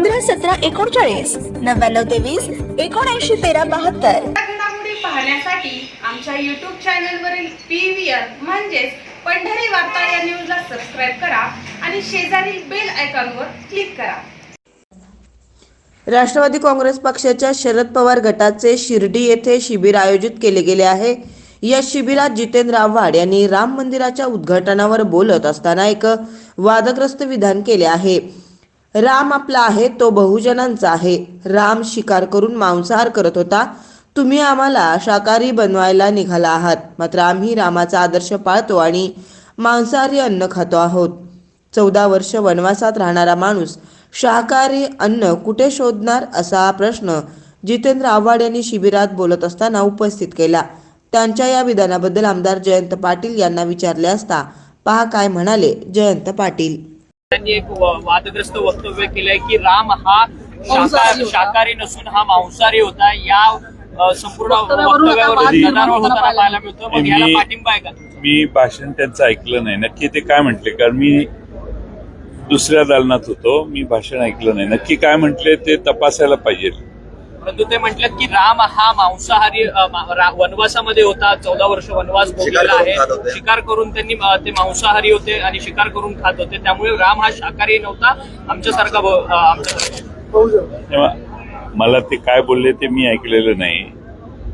पंधरा सतरा एकोणचाळीस नव्याण्णव तेवीस एकोणऐंशी तेरा बहात्तर. घडामोडी पाहण्यासाठी आमच्या यूट्यूब चॅनलवरील पी व्ही आर म्हणजेच पंढरी वार्ता या न्यूजला सबस्क्राईब करा आणि शेजारील बेल आयकॉनवर क्लिक करा. राष्ट्रवादी काँग्रेस पक्षाच्या शरद पवार गटाचे शिर्डी येथे शिबिर आयोजित केले गेले आहे. या शिबिरात जितेंद्र आव्हाड यांनी राम मंदिराच्या उद्घाटनावर बोलत असताना एक वादग्रस्त विधान केले आहे. राम आपला आहे तो बहुजनांचा आहे. राम शिकार करून मांसाहार करत होता. तुम्ही आम्हाला शाकाहारी बनवायला निघाला आहात. मात्र आम्ही रामाचा आदर्श पाळतो आणि मांसाहारी अन्न खातो आहोत. चौदा वर्ष वनवासात राहणारा माणूस शाकाहारी अन्न कुठे शोधणार असा प्रश्न जितेंद्र आव्हाड यांनी शिबिरात बोलत असताना उपस्थित केला. त्यांच्या या विधानाबद्दल आमदार जयंत पाटील यांना विचारले असता पहा काय म्हणाले जयंत पाटील. त्यांनी एक वादग्रस्त वक्तव्य केलंय की राम हा शाका- शाकाहारी नसून हा मांसाहारी होता. या संपूर्ण वक्तव्यावर गदारोळ होताना पाहायला मिळतो. मग याला मी- पाठिंबा आहे का मी भाषण त्यांचं ऐकलं नाही. नक्की ते काय म्हटले? कारण मी दुसऱ्या दालनात होतो. मी भाषण ऐकलं नाही. नक्की काय म्हटले ते तपासायला पाहिजे. परंतु ते म्हटलं की राम हा मांसाहारी वनवासामध्ये होता. चौदा वर्ष वनवास भोगलेला आहे. शिकार करून त्यांनी ते मांसाहारी होते आणि शिकार करून खात होते. त्यामुळे राम हा शाकाहारी नव्हता. आमच्यासारखा आमच्यासारखा. मला ते काय बोलले ते मी ऐकलेलं नाही.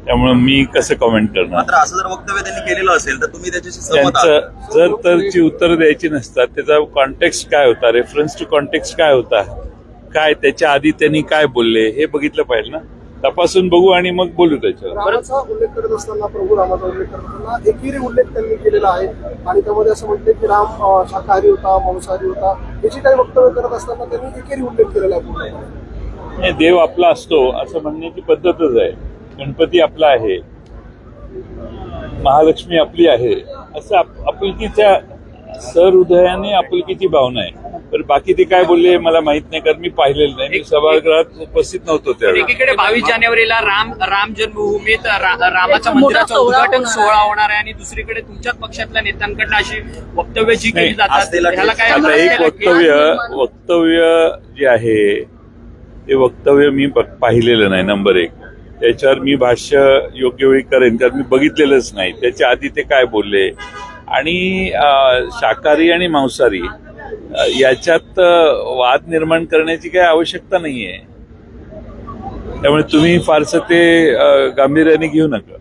त्यामुळे मी कसं कमेंट करणार? मात्र असं जर वक्तव्य त्यांनी केलेलं असेल तर तुम्ही त्याच्याशी सहमत आहात. त्यांचं जर तर जी उत्तर द्यायची नसतात त्याचा कॉन्टेक्स्ट काय होता? रेफरन्स टू कॉन्टेक्स्ट काय होता? काय त्याच्या आधी त्यांनी काय बोलले हे बघितलं पाहिजे ना. तपासून बघू आणि मग बोलू त्याच्यावर. रामाचा उल्लेख करत असताना प्रभू रामाचा उल्लेख करत असताना एकेरी उल्लेख त्यांनी केलेला आहे. आणि त्यामध्ये असं म्हटले की राम शाकाहारी होता मांसाहारी होता याची काही वक्तव्य करत असताना त्यांनी एकेरी उल्लेख केलेला आहे. पूर्णपणे. हे देव आपला असतो असं म्हणण्याची पद्धतच आहे. गणपती आपला आहे. महालक्ष्मी आपली आहे. असं आप- आपुलकीच्या सहृदयाने आपुलकीची भावना आहे. तर बाकी ते काय बोलले मला माहीत नाही कारण मी पाहिलेलं नाही. मी सभागृहात उपस्थित नव्हतो त्यावेळी. एकीकडे बावीस जानेवारीला राम राम जन्मभूमीत रा- रामाच्या मंदिराचं उद्घाटन सोहळा होणार आहे आणि दुसरीकडे तुमच्याच पक्षातल्या नेत्यांकडनं अशी वक्तव्य जी केली नाही, जातात असलेला ह्याला काय आता एक वक्तव्य वक्तव्य जे आहे ते वक्तव्य मी पाहिलेलं नाही नंबर एक. त्याच्यावर मी भाष्य योग्य वेळी करेन कारण मी बघितलेलंच नाही. त्याच्या आधी ते काय बोलले? आणि अं, शाकाहारी आणि मांसाहारी. याच्यात वाद निर्माण करण्याची काही आवश्यकता नाहीये. त्यामुळे तुम्ही फारसं ते गांभीर्याने घेऊ नका.